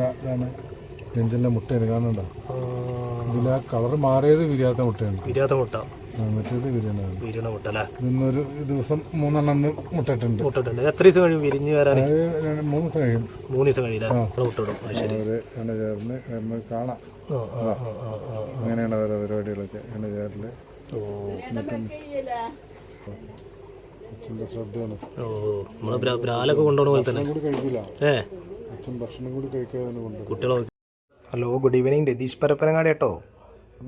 ഇതാണ് നെഞ്ചിന്റെ മുട്ടയാണ് കാണണ്ട ഇതിൽ ആ കളർ മാറിയത് വിരിയാത്ത മുട്ടയാണ്. വിരിയാത്ത മുട്ട. മറ്റേത് വിരിയണതാണ് വിരിയണ മുട്ട അല്ലേ? ഇന്നൊരു ദിവസം മൂന്നെണ്ണം മുട്ടിട്ടുണ്ട്. മുട്ടയിട്ടുണ്ട് മുട്ടിട്ടുണ്ട് എത്ര ദിവസം കഴിയും വിരിഞ്ഞ് വരാൻ മൂന്ന് ദിവസം കഴിയും. മൂന്ന് ദിവസം കഴിയില്ല മുട്ടിടും അവർ എണ്ണ ചേർന്ന് നമുക്ക് കാണാം. അങ്ങനെയാണ് അവരുടെ പരിപാടികളൊക്കെ എണ്ണ ചേരൽ ശ്രദ്ധയാണ്. ഓ നമ്മളെ ബ്രാലൊക്കെ കൊണ്ടുപോകണ പോലെ തന്നെ. കൂടി കഴിക്കില്ല. ഏ. അച്ഛൻ ഭക്ഷണം കൂടി കഴിക്കാതെ കൊണ്ട് കുട്ടികളെ hello good evening Ratheesh Parappanangadi കേട്ടോ.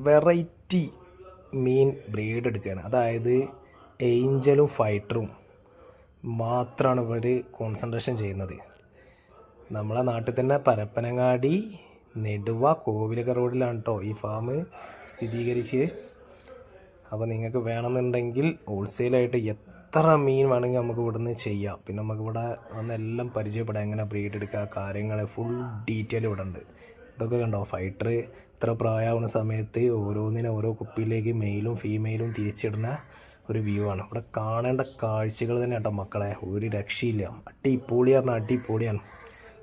വെറൈറ്റി മീൻ ബ്രീഡ് എടുക്കുകയാണ്. അതായത് ഏഞ്ചലും ഫൈറ്ററും മാത്രമാണ് ഇവർ കോൺസെൻട്രേഷൻ ചെയ്യുന്നത്. നമ്മളെ നാട്ടിൽ തന്നെ പരപ്പനങ്ങാടി നെടുവ കോവിലക റോഡിലാണ് കേട്ടോ ഈ ഫാം സ്ഥിരീകരിച്ച്. അപ്പോൾ നിങ്ങൾക്ക് വേണമെന്നുണ്ടെങ്കിൽ ഹോൾസെയിലായിട്ട് എത്ര മീൻ വേണമെങ്കിൽ നമുക്ക് ഇവിടുന്ന് ചെയ്യാം. പിന്നെ നമുക്ക് ഇവിടെ വന്ന് എല്ലാം പരിചയപ്പെടാം. എങ്ങനെ ബ്രീഡ് എടുക്കുക കാര്യങ്ങൾ ഫുൾ ഡീറ്റെയിൽ ഇവിടെ ഉണ്ട്. ഇതൊക്കെ കണ്ടോ? ഫൈറ്റർ ഇത്ര പ്രായമാവുന്ന സമയത്ത് ഓരോന്നിനും ഓരോ കുപ്പിയിലേക്ക് മെയിലും ഫീമെയിലും തിരിച്ചിടുന്ന ഒരു വ്യൂ ആണ്. ഇവിടെ കാണേണ്ട കാഴ്ചകൾ തന്നെ കേട്ടോ മക്കളെ. ഒരു രക്ഷയില്ല. അടിപൊളി പറഞ്ഞാൽ അടിപൊളിയാണ്.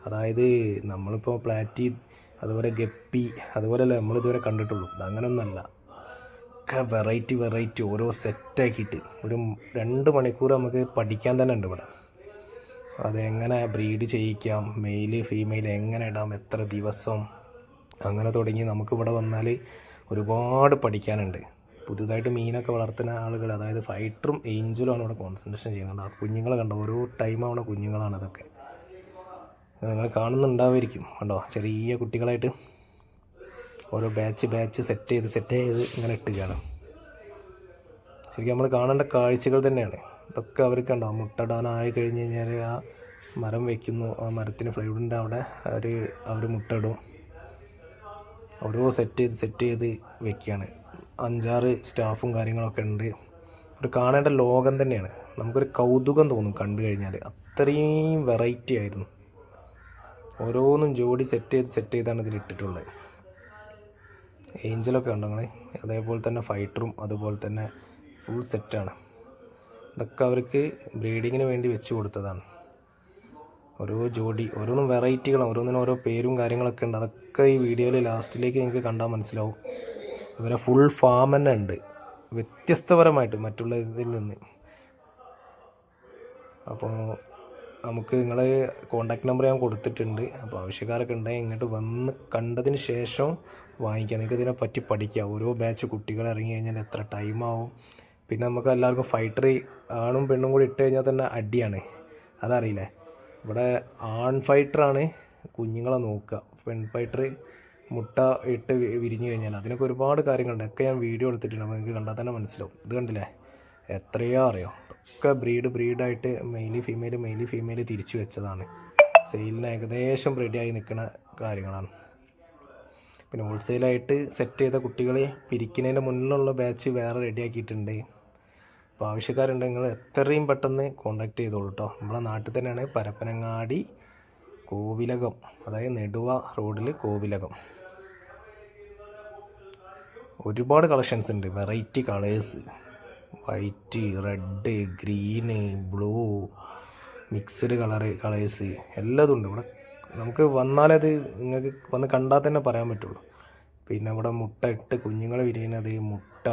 അതായത് നമ്മളിപ്പോൾ പ്ലാറ്റി അതുപോലെ ഗപ്പി അതുപോലെയല്ല നമ്മളിതുവരെ കണ്ടിട്ടുള്ളൂ. ഇതങ്ങനൊന്നല്ല ഒക്കെ വെറൈറ്റി വെറൈറ്റി ഓരോ സെറ്റാക്കിയിട്ട് ഒരു രണ്ട് മണിക്കൂർ നമുക്ക് പഠിക്കാൻ തന്നെ ഉണ്ട് ഇവിടെ. അതെങ്ങനെ ബ്രീഡ് ചെയ്യിക്കാം മെയിൽ ഫീമെയിൽ എങ്ങനെ ഇടാം എത്ര ദിവസം അങ്ങനെ തുടങ്ങി നമുക്കിവിടെ വന്നാൽ ഒരുപാട് പഠിക്കാനുണ്ട്. പുതുതായിട്ട് മീനൊക്കെ വളർത്തുന്ന ആളുകൾ അതായത് ഫൈറ്ററും ഏഞ്ചലും ആണ് ഇവിടെ കോൺസെൻട്രേഷൻ ചെയ്യുന്നത്. ആ കുഞ്ഞുങ്ങളെ കണ്ടോ? ഓരോ ടൈം കുഞ്ഞുങ്ങളാണ് അതൊക്കെ. നിങ്ങൾ കാണുന്നുണ്ടാവുമായിരിക്കും കണ്ടോ? ചെറിയ കുട്ടികളായിട്ട്. ഓരോ ബാച്ച് ബാച്ച് സെറ്റ് ചെയ്ത് സെറ്റ് ചെയ്ത് ഇങ്ങനെ ഇട്ടുകയാണ്. ശരിക്കും നമ്മൾ കാണേണ്ട കാഴ്ചകൾ തന്നെയാണ്. ഇതൊക്കെ അവർക്ക് ഉണ്ടാവും മുട്ടടാനായി കഴിഞ്ഞ് കഴിഞ്ഞാൽ ആ മരം വയ്ക്കുന്നു ആ മരത്തിന് ഫ്ലൈവുഡിന്റെ അവിടെ അവർ അവർ മുട്ടയിടും ഓരോ സെറ്റ് ചെയ്ത് സെറ്റ് ചെയ്ത് വെക്കുകയാണ്. അഞ്ചാറ് സ്റ്റാഫും കാര്യങ്ങളൊക്കെ ഉണ്ട്. ഒരു കാണേണ്ട ലോകം തന്നെയാണ്. നമുക്കൊരു കൗതുകം തോന്നും കണ്ടു കഴിഞ്ഞാൽ അത്രയും വെറൈറ്റി ആയിരുന്നു. ഓരോന്നും ജോഡി സെറ്റ് ചെയ്ത് സെറ്റ് ചെയ്താണ് ഇതിൽ ഇട്ടിട്ടുള്ളത് ഏഞ്ചലൊക്കെ ഉണ്ട് നിങ്ങൾ അതേപോലെ തന്നെ ഫൈറ്ററും അതുപോലെ തന്നെ ഫുൾ സെറ്റാണ് ഇതൊക്കെ അവർക്ക് ബ്രീഡിങ്ങിന് വേണ്ടി വെച്ച് കൊടുത്തതാണ്. ഓരോ ജോഡി ഓരോന്നും വെറൈറ്റികളും ഓരോന്നിനും ഓരോ പേരും കാര്യങ്ങളൊക്കെ ഉണ്ട്. അതൊക്കെ ഈ വീഡിയോയിൽ ലാസ്റ്റിലേക്ക് നിങ്ങൾക്ക് കണ്ടാൽ മനസ്സിലാവും. ഇവരെ ഫുൾ ഫാം തന്നെ ഉണ്ട്. വ്യത്യസ്തപരമായിട്ട് മറ്റുള്ള ഇതിൽ നിന്ന്. അപ്പോൾ നമുക്ക് നിങ്ങളെ കോണ്ടാക്ട് നമ്പർ ഞാൻ കൊടുത്തിട്ടുണ്ട്. അപ്പോൾ ആവശ്യക്കാരൊക്കെ ഉണ്ടെങ്കിൽ ഇങ്ങോട്ട് വന്ന് കണ്ടതിന് ശേഷം വാങ്ങിക്കാം. നിങ്ങൾക്ക് ഇതിനെ പറ്റി പഠിക്കാം. ഓരോ ബാച്ച് കുട്ടികൾ ഇറങ്ങി കഴിഞ്ഞാൽ എത്ര ടൈമാവും പിന്നെ നമുക്ക് എല്ലാവർക്കും ഫൈറ്റർ ആണും പെണ്ണും കൂടി ഇട്ട് കഴിഞ്ഞാൽ തന്നെ അടിയാണ്. അതറിയില്ലേ? ഇവിടെ ആൺ ഫൈറ്ററാണ് കുഞ്ഞുങ്ങളെ നോക്കുക. പെൺ ഫൈറ്റർ മുട്ട ഇട്ട് വിരിഞ്ഞു കഴിഞ്ഞാൽ അതിനൊക്കെ ഒരുപാട് കാര്യങ്ങളുണ്ട്. ഒക്കെ ഞാൻ വീഡിയോ എടുത്തിട്ടുണ്ട്. അപ്പോൾ നിങ്ങൾക്ക് കണ്ടാൽ തന്നെ മനസ്സിലാവും. ഇത് കണ്ടില്ലേ? എത്രയോ അറിയോ? ഒക്കെ ബ്രീഡ് ബ്രീഡായിട്ട് മെയിലി ഫീമെയിൽ മെയിലി ഫീമെയിൽ തിരിച്ചു വെച്ചതാണ്. സെയിലിന് ഏകദേശം റെഡിയായി നിൽക്കുന്ന കാര്യങ്ങളാണ്. പിന്നെ ഹോൾസെയിലായിട്ട് സെറ്റ് ചെയ്ത കുട്ടികളെ പിരിക്കുന്നതിന് മുന്നിലുള്ള ബാച്ച് വേറെ റെഡിയാക്കിയിട്ടുണ്ട് അപ്പോൾ ആവശ്യക്കാരുണ്ടെങ്കിൽ എത്രയും പെട്ടെന്ന് കോണ്ടാക്ട് ചെയ്തോളൂ കേട്ടോ നമ്മളെ നാട്ടിൽ തന്നെയാണ് പരപ്പനങ്ങാടി കോവിലകം അതായത് നെടുവ റോഡിൽ കോവിലകം. ഒരുപാട് കളക്ഷൻസ് ഉണ്ട്. Variety colours white red green blue mixed colour colours എല്ലാതും ഉണ്ട്. ഇവിടെ നമുക്ക് വന്നാലത് നിങ്ങൾക്ക് വന്ന് കണ്ടാൽ തന്നെ പറയാൻ പറ്റുള്ളൂ. പിന്നെ ഇവിടെ മുട്ട ഇട്ട് കുഞ്ഞുങ്ങൾ വിരിയുന്നത് മുട്ട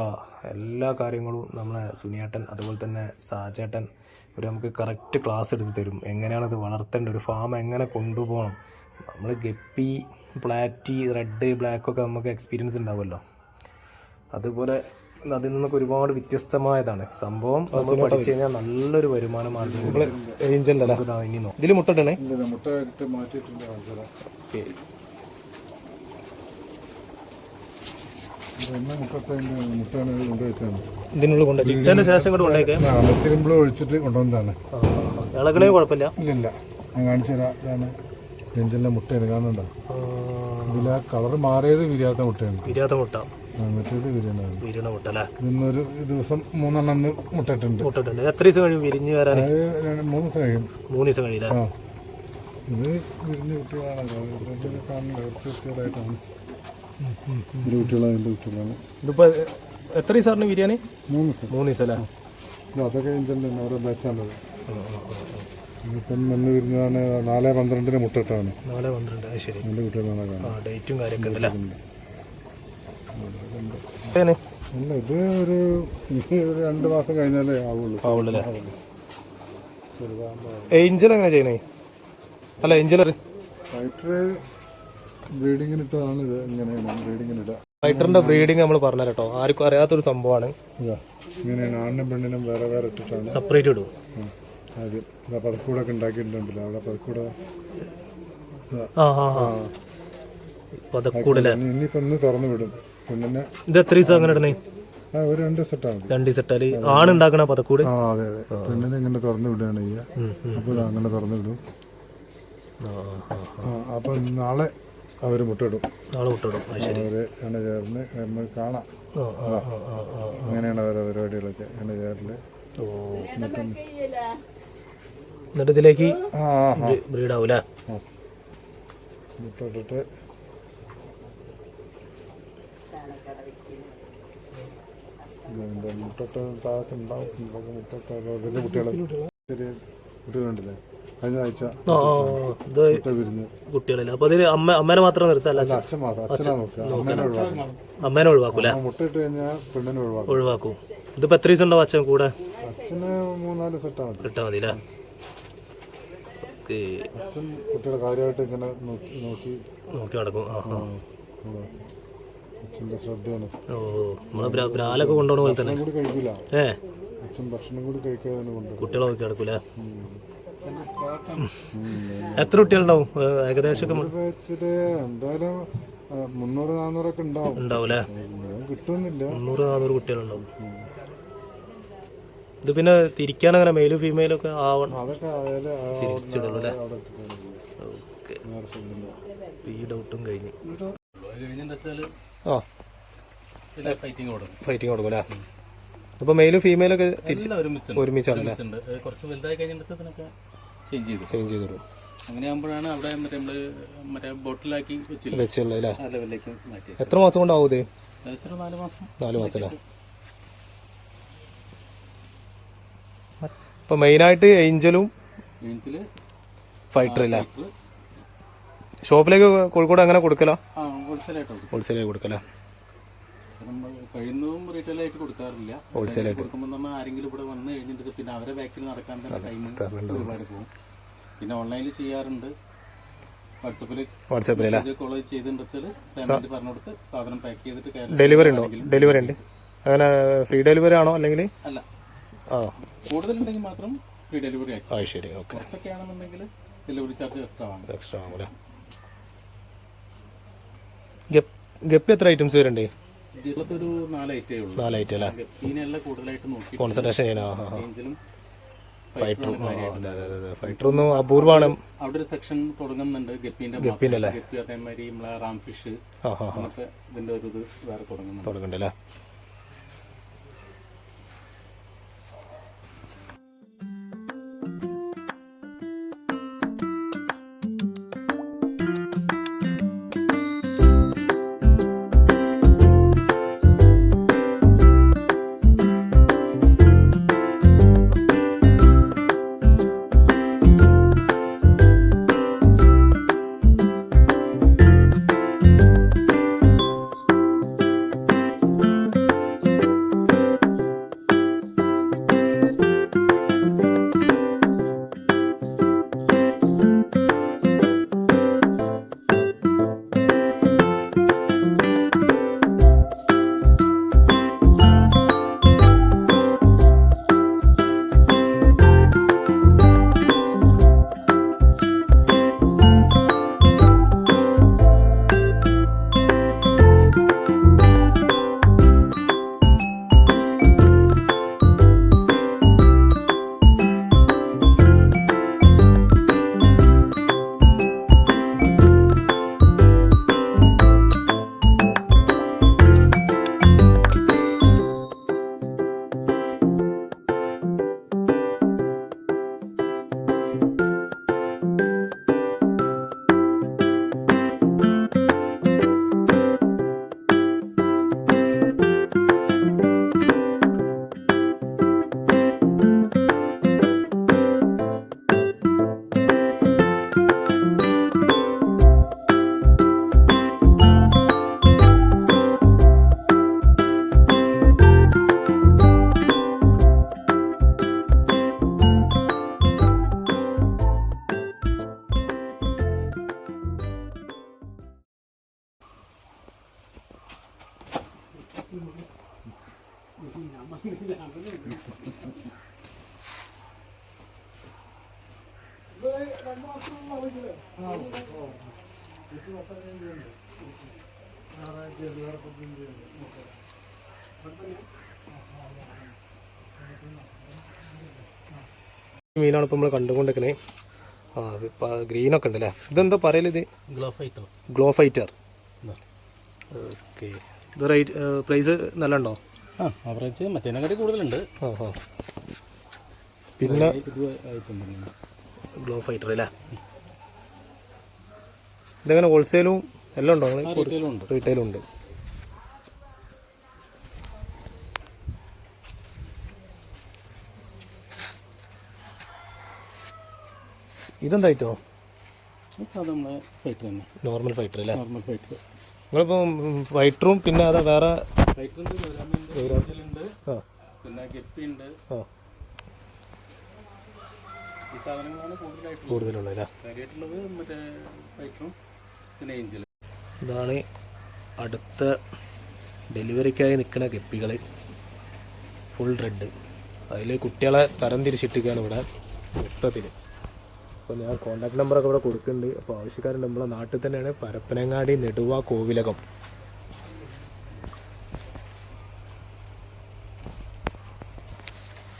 എല്ലാ കാര്യങ്ങളും നമ്മളെ സുനിയേട്ടൻ അതുപോലെ തന്നെ സാചേട്ടൻ ഇവർ നമുക്ക് കറക്റ്റ് ക്ലാസ് എടുത്ത് തരും. എങ്ങനെയാണത് വളർത്തേണ്ടത് ഒരു ഫാം എങ്ങനെ കൊണ്ടുപോകണം? നമ്മൾ ഗപ്പി പ്ലാറ്റി റെഡ് ബ്ലാക്ക് ഒക്കെ നമുക്ക് എക്സ്പീരിയൻസ് ഉണ്ടാവുമല്ലോ. അതുപോലെ അതിൽ നിന്നൊക്കെ ഒരുപാട് വ്യത്യസ്തമായതാണ്. സംഭവം നമ്മൾ പഠിച്ചു കഴിഞ്ഞാൽ നല്ലൊരു വരുമാന മാർഗം ഇനി ഇതിൽ മുട്ട ഇതിലാ മാറ്റിയിട്ടുണ്ട് കാണിച്ചത് എണ്ണ മുട്ടത്തതിന്റെ മുട്ടയാണ് ഇത് കൊണ്ടുവച്ചാണ് ഇതിനുള്ളിൽ കൊണ്ട് ചിട്ടന്റെ ശേഷം കൂടെ കൊണ്ടേക്കെ തിരുമ്പിൾ ഒഴിച്ചിട്ട് കൊണ്ടുവന്നതാണ്. ഇളകളെ കുഴപ്പമില്ല? ഇല്ലില്ല. ഞാൻ കാണിച്ചു തരാം. ഇതാണ് നെഞ്ചിന്റെ മുട്ടയാണ്. കാണണ്ട ഇതിൽ ആ കളർ മാറിയത് വിരിയാത്ത മുട്ടയാണ്. വിരിയാത്ത മുട്ട. മറ്റേത് വിരിയണതാണ് വിരിയണ മുട്ട അല്ലേ ഇന്നൊരു ദിവസം മൂന്നെണ്ണം മുട്ടിട്ടുണ്ട്. എത്ര ദിവസം കഴിയും വിരിഞ്ഞ് വരാൻ? മൂന്ന് ദിവസം കഴിയും. മൂന്ന് ദിവസം കഴിയില്ല ഇത് വിരിഞ്ഞ കുട്ടികളാണ് ഇത് കാണുന്നത് കുറച്ച് കുട്ടികളായിട്ടാണ്. ഒരു കുട്ടികളാണ് കുട്ടികളാണ്. ഇതിപ്പോൾ എത്ര ദിവസമാണ് ബിരിയാണി? മൂന്ന് ദിവസം. മൂന്ന് ദിവസം അല്ലേ? ഇത് അതൊക്കെ ഇഞ്ചിന്റെ ഓരോ ബാച്ചാണത് ഇപ്പം വന്ന് വരുന്നതാണ് നാല് പന്ത്രണ്ടിന് മുട്ടിട്ടാണ് നാല് പന്ത്രണ്ട്. ശരി. നല്ല കുട്ടികളാണ് ഡേറ്റും കാര്യമൊക്കെ ഉണ്ടല്ലേ? ഏന്? അല്ല ഇത് ഒരു ഒരു രണ്ട് മാസം കഴിഞ്ഞാലേ ആവുള്ളൂ. ആവുള്ളൂല്ലേ ഏഞ്ചൽ എങ്ങനെ ചെയ്യണേ? അല്ല ഏഞ്ചൽ ഫൈറ്റർ ബ്രീഡിങ്ങിന് ഇട്ടതാണ് ഇത്. ഇങ്ങനെയാണ് ബ്രീഡിങ്ങിന് ഇടുക? ഫൈറ്ററിന്റെ ബ്രീഡിങ് നമ്മൾ പറഞ്ഞു കേട്ടോ. ആർക്കും അറിയാത്തൊരു സംഭവമാണ്. ഇങ്ങനെയാണ് ആണിനും പെണ്ണിനും വേറെ വേറെ ഇട്ടിട്ടാണ്. സെപ്പറേറ്റ് ഇടും ആദ്യം ഇതാ പതക്കൂടൊക്കെ ഉണ്ടാക്കിയിട്ടുണ്ടല്ലോ അവിടെ പതക്കൂട പതക്കൂടല്ലേ? ഇനി ഇനിയിപ്പോൾ ഒന്ന് തുറന്നു വിടും. പെണ്ണിനെ ഇത് എത്ര ദിവസം അങ്ങനെ ഇടണേ ഒരു രണ്ട് സെറ്റാണ് രണ്ട് സെറ്റാൽ ആണുണ്ടാക്കണ പതക്കൂട്? ആ അതെ അതെ. പെണ്ണിനെ ഇങ്ങനെ തുറന്നു വിടുകയാണ് ചെയ്യുക. അപ്പോൾ അങ്ങനെ തുറന്നു വിടും. അപ്പം നാളെ അവർ മുട്ടിടും നാളെ മുട്ടിടും അവർ എണ്ണ ചേർന്ന് നമ്മൾ കാണാം. അങ്ങനെയാണ് അവരുടെ പരിപാടികളൊക്കെ എണ്ണ ഓ എന്നിട്ട് ഇതിലേക്ക് ബ്രീഡ് ആവൂല മുട്ടിട്ടിട്ട് മുട്ടിട്ട് താഴത്ത് ഉണ്ടാവും. ഇതൊക്കെ വലിയ കുട്ടികളെ ചെറിയ കുട്ടികളുണ്ടല്ലേ കഴിഞ്ഞ ആഴ്ച കുട്ടികളില്ല? അപ്പൊ ഇതിൽ അമ്മ അമ്മേനെ മാത്രം നിർത്തല്ല അച്ഛൻ അമ്മേനെ ഒഴിവാക്കൂല മുട്ടയിട്ട് കഴിഞ്ഞാൽ പെണ്ണിനെ ഒഴിവാക്കും. ഒഴിവാക്കും. ഇതിപ്പോ എത്ര ദിവസം ഉണ്ടാവും അച്ഛൻ കൂടെ? അച്ഛന് മൂന്നാൽ സെറ്റാണ് ഇട്ടാ മതി. അച്ഛൻ കുട്ടിയുടെ കാര്യമായിട്ട് ഇങ്ങനെ നോക്കി നോക്കി നോക്കി നടക്കും. അച്ഛന്റെ ശ്രദ്ധയാണ് ഓ നമ്മളെ ബ്രാലൊക്കെ പോലെ തന്നെ. കൂടി കഴിക്കില്ല. ഏ? അച്ഛൻ ഭക്ഷണം കൂടി കഴിക്കാതെ കുട്ടികളെ നോക്കി എത്ര കുട്ടികളുണ്ടാവും? ഏകദേശം ഒക്കെ വെച്ചിട്ട് എന്തായാലും മുന്നൂറ് നാന്നൂറൊക്കെ ഉണ്ടാവും. ഉണ്ടാവൂലേ കിട്ടുന്നില്ല. മുന്നൂറ് നാന്നൂറ് കുട്ടികളുണ്ടാവും. ഇത് പിന്നെ തിരിക്കാൻ അങ്ങനെ മെയിലും ഫീമെയിലും ഒക്കെ ആവണം അതൊക്കെ ആയാലും തിരിച്ചിടുള്ളൂ അല്ലേ. ഓക്കെ. ഈ ഡൗട്ടും കഴിഞ്ഞ്. കഴിഞ്ഞെന്ന് ആ. ഫൈറ്റിംഗ് കൊടുക്കും. ഫൈറ്റിംഗ് കൊടുക്കും അല്ലേ അപ്പോൾ മെയിലും ഫീമെയിലും ഒക്കെ തിരിച്ച് ഒരുമിച്ചാണല്ലേ? കുറച്ച് വലുതായി കഴിഞ്ഞിട്ട് ഇതിനൊക്കെ ചേഞ്ച് ചെയ്തു. ചേഞ്ച് ചെയ്ത് തരും അങ്ങനെ ആകുമ്പോഴാണ് അവിടെ മറ്റേ നമ്മൾ മറ്റേ ബോട്ടിലാക്കി വെച്ചുള്ളത് അല്ലേ? ലെവലിലേക്ക് മാറ്റി എത്ര മാസം കൊണ്ടാവും ഇത്? നാല് മാസം. നാല് മാസം അല്ലേ അപ്പോൾ മെയിനായിട്ട് ഏഞ്ചലും ഫൈറ്റർ അല്ലേ? ഷോപ്പിലേക്ക് കോഴിക്കോട് അങ്ങനെ കൊടുക്കല? ആ ഹോൾസെയിലായിട്ട് കൊടുക്കും. ഹോൾസെയിലേക്ക് കൊടുക്കല? നമ്മൾ കഴിയുന്നതും റീറ്റെയിലായിട്ട് കൊടുക്കാറില്ല. ഹോൾസെയിലായിട്ട് കൊടുക്കുമ്പോൾ നമ്മൾ ആരെങ്കിലും ഇവിടെ വന്ന് കഴിഞ്ഞിട്ട് പിന്നെ അവരെ ബാക്കിൽ നടക്കാൻ തന്നെ ടൈം ഒരുപാട് പോകും. പിന്നെ ഓൺലൈനിൽ ചെയ്യാറുണ്ട്. വാട്സപ്പിൽ ഡെലിവറി ഉണ്ടോ? ഡെലിവറി ഉണ്ട്. അങ്ങനെ ഫ്രീ ഡെലിവറി ആണോ അല്ലെങ്കിൽ? അല്ല. ആ. കൂടുതലുണ്ടെങ്കിൽ മാത്രം ഫ്രീ ഡെലിവറി ആക്കി. ആ ശരി ഓക്കെ ഡെലിവറി ചാർജ് എക്സ്ട്രാ ആണ്. എക്സ്ട്രാ ആകൂല ഗപ്പി എത്ര ഐറ്റംസ് വരുന്നുണ്ട്? നാല് ഐറ്റേ അല്ലേ? കോൺസെൻട്രേഷൻ ചെയ്യണോ ഫൈറ്റർ ഫൈറ്റർ ഒന്നും അപൂർവമാണ് അവിടെ ഒരു സെക്ഷൻ തുടങ്ങുന്നുണ്ട് ഗപ്പിന്റെ ഗപ്പീന്റെ അല്ലേ? ഗപ്പി അതേമാതിരി നമ്മളെ റാം ഫിഷ് ഇതിന്റെ ഒരു ഇത് വേറെ തുടങ്ങുന്നുണ്ട്. തുടങ്ങണ്ടല്ലേ മീനാണ് ഇപ്പോൾ നമ്മൾ കണ്ടുകൊണ്ടിരിക്കുന്നത് ആ ഇപ്പോൾ ഗ്രീനൊക്കെ ഉണ്ട് അല്ലേ ഇതെന്താ പറയൽ ഇത്? Glow glow fighter glow fighter okay. ഇത് റേറ്റ് പ്രൈസ് നല്ല ഉണ്ടോ ആ ആവറേജ് മറ്റേനെക്കാട്ടി കൂടുതലുണ്ട്. ആ ആ. പിന്നെ ഗ്ലോ ഫൈറ്റർ അല്ലേ? ഇതെങ്ങനെ ഹോൾസെയിലും എല്ലാം ഉണ്ടോ? റീറ്റെയിലും ഉണ്ട്. ഇതെന്തായിട്ടോ? നോർമൽ ഫൈറ്റർ അല്ലേ? നോർമൽ ഫൈറ്റർ നിങ്ങളിപ്പോൾ ഫൈറ്ററും പിന്നെ അതാ വേറെ കൂടുതലുള്ളത് ഇതാണ് അടുത്ത ഡെലിവറിക്കായി നിൽക്കുന്ന ഗപ്പികൾ ഫുൾ റെഡ് അതിൽ കുട്ടികളെ തരം തിരിച്ചിട്ടിരിക്കുകയാണ് ഇവിടെ. മൊത്തത്തിൽ അപ്പോൾ ഞാൻ കോൺടാക്ട് നമ്പറൊക്കെ ഇവിടെ കൊടുക്കുന്നുണ്ട്. അപ്പോൾ ആവശ്യക്കാരുണ്ട് നമ്മളെ നാട്ടിൽ തന്നെയാണ് പരപ്പനങ്ങാടി നെടുവ കോവിലകം.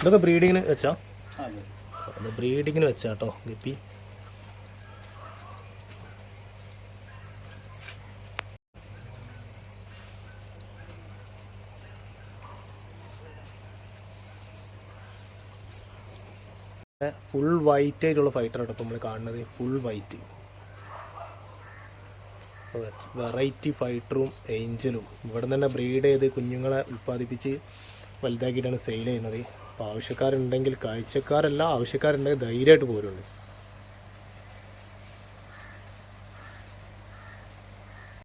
ഇതൊക്കെ ബ്രീഡിങ്ങിന് വെച്ചാ? ബ്രീഡിങ്ങിന് വെച്ചാട്ടോ ഗപ്പി. ഫുൾ വൈറ്റ് ആയിട്ടുള്ള ആട്ടോ ഇപ്പോൾ നമ്മൾ കാണുന്നത്. ഫുൾ വൈറ്റ് വെറൈറ്റി ഫൈറ്ററും ഏഞ്ചലും ഇവിടെ തന്നെ ബ്രീഡ് ചെയ്ത് കുഞ്ഞുങ്ങളെ ഉൽപ്പാദിപ്പിച്ച് വലുതാക്കിയിട്ടാണ് സെയിൽ ചെയ്യുന്നത്. അപ്പോൾ ആവശ്യക്കാരുണ്ടെങ്കിൽ കാഴ്ചക്കാരല്ല ആവശ്യക്കാരുണ്ടെങ്കിൽ ധൈര്യമായിട്ട് പോരുള്ളൂ